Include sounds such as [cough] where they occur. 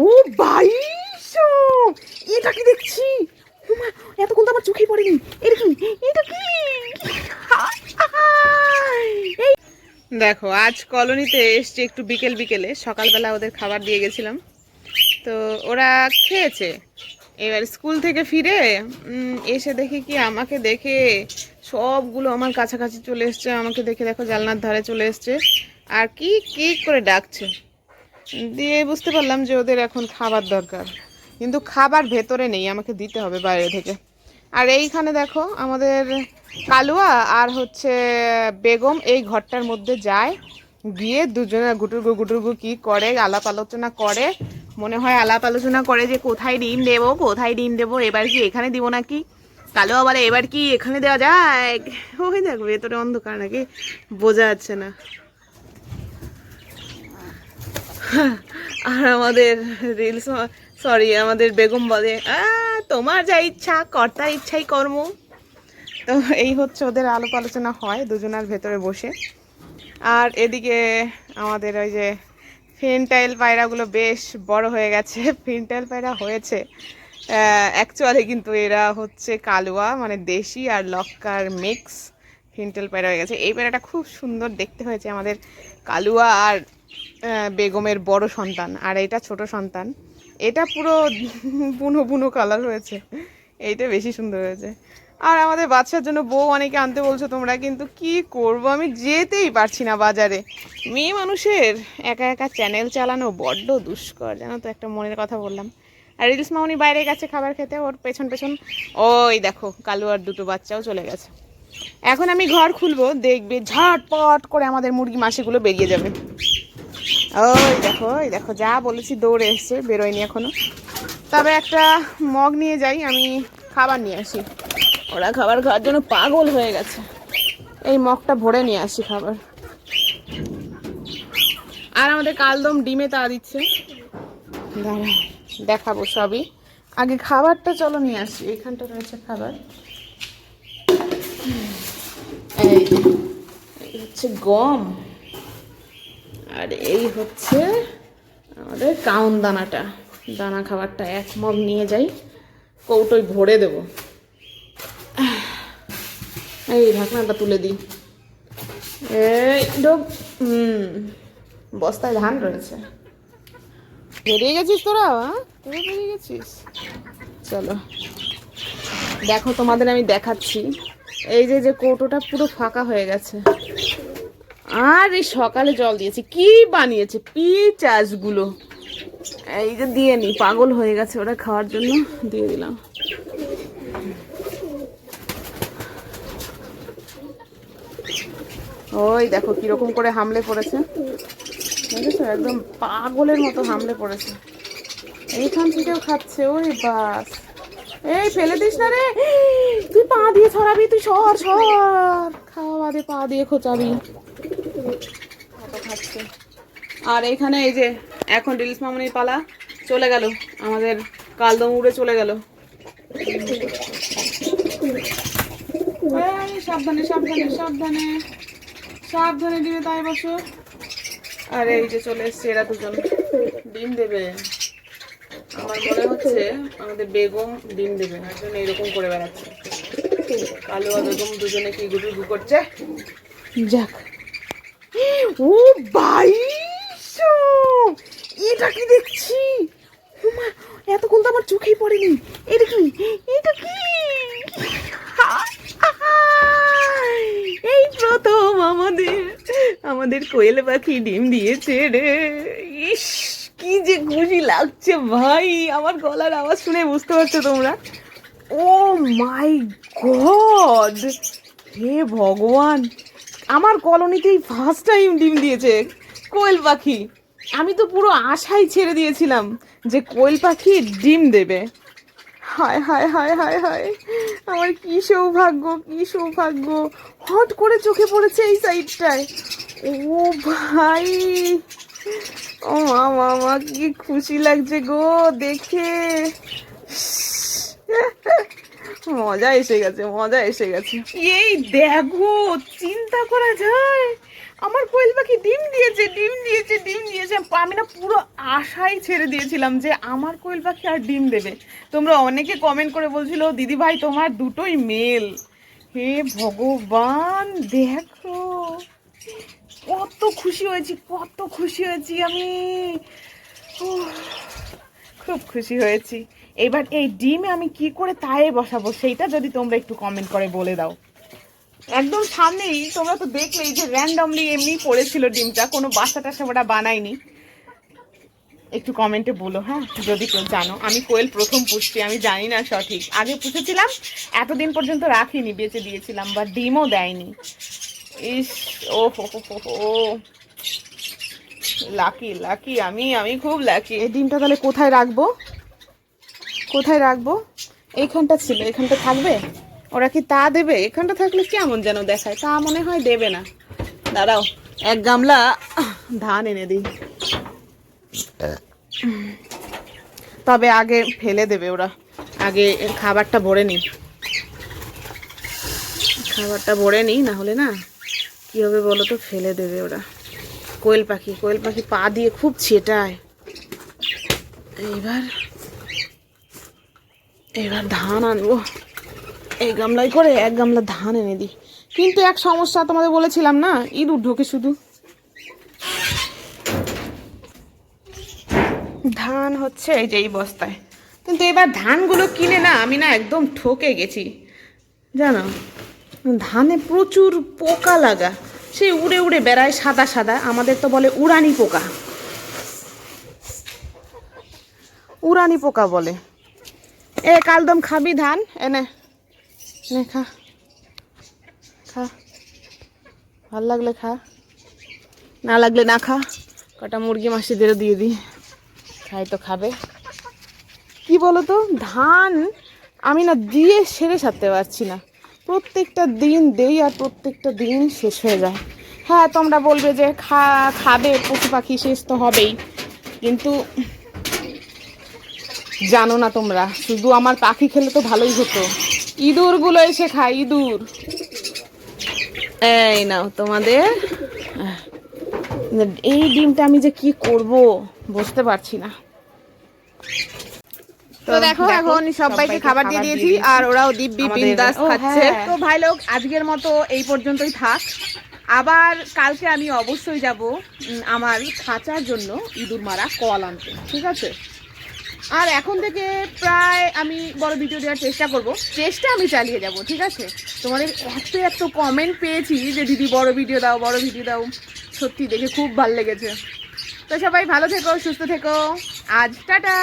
ও বাইশ এটা কি দেখছি? এতক্ষণ তো আমার চোখেই পড়েনি। এটা কি? এটা কি? দেখো, আজ কলোনিতে এসছে একটু বিকেল বিকেলে। সকালবেলা ওদের খাবার দিয়ে গেছিলাম। তো ওরা খেয়েছে। এবার স্কুল থেকে ফিরে এসে দেখি কি আমাকে দেখে সবগুলো আমার কাছাকাছি চলে এসছে। আমাকে দেখে দেখো জানলার ধারে চলে এসছে। আর কি কি করে ডাকছে? দিয়ে বুঝতে পারলাম যে ওদের এখন খাবার দরকার। কিন্তু খাবার ভেতরে নেই, আমাকে দিতে হবে বাইরে থেকে। আর এইখানে দেখো, আমাদের কালুয়া আর হচ্ছে বেগম এই ঘরটার মধ্যে যায়। গিয়ে দুজনে গুটুরগু গুটুরগু কি করে, আলাপ আলোচনা করে। মনে হয় আলাপ আলোচনা করে যে কোথায় ডিম দেবো, কোথায় ডিম দেবো, এবার কি এখানে দিব নাকি? কালুয়া বলে, এবার কি এখানে দেওয়া যায়? ওই দেখো ভেতরে অন্ধকার নাকি, বোঝা যাচ্ছে না। আর আমাদের রিলস সরি আমাদের বেগম বলে তোমার যা ইচ্ছা কর্তার ইচ্ছাই কর্ম। তো এই হচ্ছে ওদের আলোপ আলোচনা হয় দুজনার ভেতরে বসে। আর এদিকে আমাদের ওই যে ফিনটাইল পায়রাগুলো বেশ বড় হয়ে গেছে। [laughs] ফিনটাইল পায়রা হয়েছে। অ্যাকচুয়ালি কিন্তু এরা হচ্ছে কালুয়া মানে দেশি আর লক্কার মিক্স ফিনটেল পায়রা হয়ে গেছে। এই পায়রাটা খুব সুন্দর দেখতে হয়েছে আমাদের কালুয়া আর বেগমের বড় সন্তান, আর এটা ছোট সন্তান। এটা পুরো বুনো বুনো কালার হয়েছে। এইটা বেশি সুন্দর হয়েছে। আর আমাদের বাচ্চার জন্য বউ অনেকে আনতে বলছো তোমরা, কিন্তু কি করব? আমি যেতেই পারছি না বাজারে। মেয়ে মানুষের একা একা চ্যানেল চালানো বড্ড দুষ্কর, জানো তো, একটা মনের কথা বললাম। আর রিলস মামনি বাইরে গেছে খাবার খেতে, ওর পেছন পেছন, ওই দেখো, কালু আর দুটো বাচ্চাও চলে গেছে। এখন আমি ঘর খুলবো, দেখবে ঝটপট করে আমাদের মুরগি মাসিগুলো বেরিয়ে যাবে। ওই দেখো ওই দেখো, যা বলেছি দৌড়ে এসছে, বেরোয়নি এখনও। তবে একটা মগ নিয়ে যাই, আমি খাবার নিয়ে আসি। ওরা খাবার খাওয়ার জন্য পাগল হয়ে গেছে। এই মগটা ভরে নিয়ে আসি খাবার। আর আমাদের কালদম ডিমে তা দিচ্ছে। দাঁড়া, দেখাবো সবই। আগে খাবারটা চলো নিয়ে আসি, এখানটা রয়েছে খাবার। এই হচ্ছে গম। আর এই হচ্ছে আমাদের কাউন দানাটা। দানা খাবারটা এক মগ নিয়ে যাই। কৌটোয় ভরে দেব। এই ঢাকনাটা তুলে দিই। এই হুম, বস্তায় ধান রয়েছে। বেরিয়ে গেছিস তোরা? তোরা বেরিয়ে গেছিস? চলো। দেখো তোমাদের আমি দেখাচ্ছি। এই যে যে কৌটোটা পুরো ফাঁকা হয়ে গেছে। আর এই সকালে জল দিয়েছি। কি বানিয়েছে? পিচাসগুলো এই যে দিয়ে নি, পাগল হয়ে গেছে ওরা খাওয়ার জন্য। দিয়ে দিলাম। ওই দেখো কীরকম করে হামলে পড়েছে দেখেছ? একদম পাগলের মতো হামলে পড়েছে এইখান থেকেও খাচ্ছে ওই বাস। এই, ফেলে দিস না রে। তুই পা দিয়ে ছড়াবি, তুই সর সর। খাওয়া বাদে পা দিয়ে খোঁচাবি। আর এখানে এই যে এখন রিলস মামনির পালা চলে গেল। আমাদের কালদম উড়ে চলে গেল। সাবধানে সাবধানে সাবধানে। সাবধানে দিবে তাই বসো আর এই যে চলে এসছে এরা দুজন। ডিম দেবে। আমার মনে হচ্ছে আমাদের বেগম ডিম দেবে। না জন্য এরকম করে বেড়াচ্ছে। কালো আর বেগম দুজনে কি গুটু করছে? যাক। ও বাইশ এটা কি দেখছি? এতক্ষণ তো আমার চোখেই পড়েনি। এটা কি? এটা কি? এই প্রথম আমাদের আমাদের কোয়েল পাখি ডিম দিয়েছে রে। ইস, কি যে খুশি লাগছে ভাই, আমার গলার আওয়াজ শুনে বুঝতে পারছ তোমরা? ও মাই গড, হে ভগবান। আমার কলোনিতেই ফার্স্ট টাইম ডিম দিয়েছে কোয়েল পাখি। আমি তো পুরো আশাই ছেড়ে দিয়েছিলাম যে কোয়েল পাখি ডিম দেবে। হায় হায় হায় হায় হায়, আমার কি সৌভাগ্য কি সৌভাগ্য। হট করে চোখে পড়েছে এই সাইডটায় ও ভাই, ও মামা কি খুশি লাগছে গো, দেখে। মজা এসে গেছে, মজা এসে গেছে। এই দেখো, চিন্তা করা যায়। আমার কোয়েল পাখি ডিম দিয়েছে ডিম দিয়েছে ডিম দিয়েছে। আমি না পুরো আশাই ছেড়ে দিয়েছিলাম যে আমার কোয়েল পাখি আর ডিম দেবে। তোমরা অনেকে কমেন্ট করে বলছিল দিদি ভাই তোমার দুটোই মেল। হে ভগবান, দেখো। কত খুশি হয়েছি, কত খুশি হয়েছি আমি। খুব খুশি হয়েছি। এবার এই ডিমে আমি কি করে তায়ে বসাবো সেইটা যদি তোমরা একটু কমেন্ট করে বলে দাও। একদম সামনেই তোমরা তো দেখলেই যে র্যান্ডমলি এমনি পড়েছিল ডিমটা, কোনো বাসা টাসা ওটা বানায়নি। একটু কমেন্টে বলো হ্যাঁ? যদি কেউ জানো, আমি কোয়েল প্রথম পুষছি, আমি জানি না সঠিক। আগে পুষেছিলাম, এতদিন পর্যন্ত রাখিনি, বেঁচে দিয়েছিলাম বা ডিমও দেয়নি। ইস, ও হো হো হো লাকি লাকি আমি আমি খুব লাকি এই ডিমটা তাহলে কোথায় রাখব? কোথায় রাখব? এইখানটা ছিল এখানটা থাকবে? ওরা কি তা দেবে? এখানটা থাকলে কেমন যেন দেখায়? তা মনে হয় দেবে না। দাঁড়াও, এক গামলা ধান এনে দিই। তবে আগে ফেলে দেবে ওরা। আগে খাবারটা ভরে নিই। খাবারটা ভরে নিই, না হলে না, কি হবে বলো তো? ফেলে দেবে ওরা। কোয়েল পাখি কোয়েল পাখি পা দিয়ে খুব ছেটায়। এইবার এবার ধান আনব। এই গামলায় করে এক গামলা ধান এনে দিই। কিন্তু এক সমস্যা তোমাদের বলেছিলাম না? ইঁদুর ঢোকে শুধু। ধান হচ্ছে এই যে এই বস্তায়। কিন্তু এবার ধানগুলো কিনে না, আমি না একদম ঠকে গেছি। জানো? ধানে প্রচুর পোকা লাগা। সে উড়ে উড়ে বেড়ায় সাদা সাদা। আমাদের তো বলে উড়ানি পোকা। উড়ানি পোকা বলে। এ, কালদম খাবি ধান? এনে নে। খা। খা। ভালো লাগলে খা। না লাগলে না খা। কটা মুরগি মাসিদেরও দিয়ে দিই। খাই তো খাবে। কি বলো তো ধান আমি না দিয়ে সেরে সারতে পারছি না। প্রত্যেকটা দিন দেই আর প্রত্যেকটা দিন শেষ হয়ে যায়। হ্যাঁ তোমরা বলবে যে খা, খাবে, পশু পাখি শেষ তো হবেই। কিন্তু জানো না তোমরা শুধু আমার পাখি খেলে তো ভালোই হতো। ইঁদুরগুলো এসে খায় ইঁদুর। এই নাও তোমাদের। এই ডিমটা আমি যে কি করব বুঝতে পারছি না। তো দেখো এখন সবাইকে খাবার দিয়ে দিয়েছি আর ওরাও দিব্যি বিন্দাস খাচ্ছে। হ্যাঁ। তো ভাই লোক আজকের মতো এই পর্যন্তই থাক। আবার কালকে আমি অবশ্যই যাব আমার খাঁচার জন্য ইঁদুর মারা কল আনতে ঠিক আছে? আর এখন থেকে প্রায় আমি বড় ভিডিও দেওয়ার চেষ্টা করব। চেষ্টা আমি চালিয়ে যাব, ঠিক আছে? তোমাদের এত এত কমেন্ট পেয়েছি যে, দিদি, বড় ভিডিও দাও, বড় ভিডিও দাও। সত্যি দেখে খুব ভালো লেগেছে। তো সবাই ভালো থেকো, সুস্থ থেকো। আজ টাটা!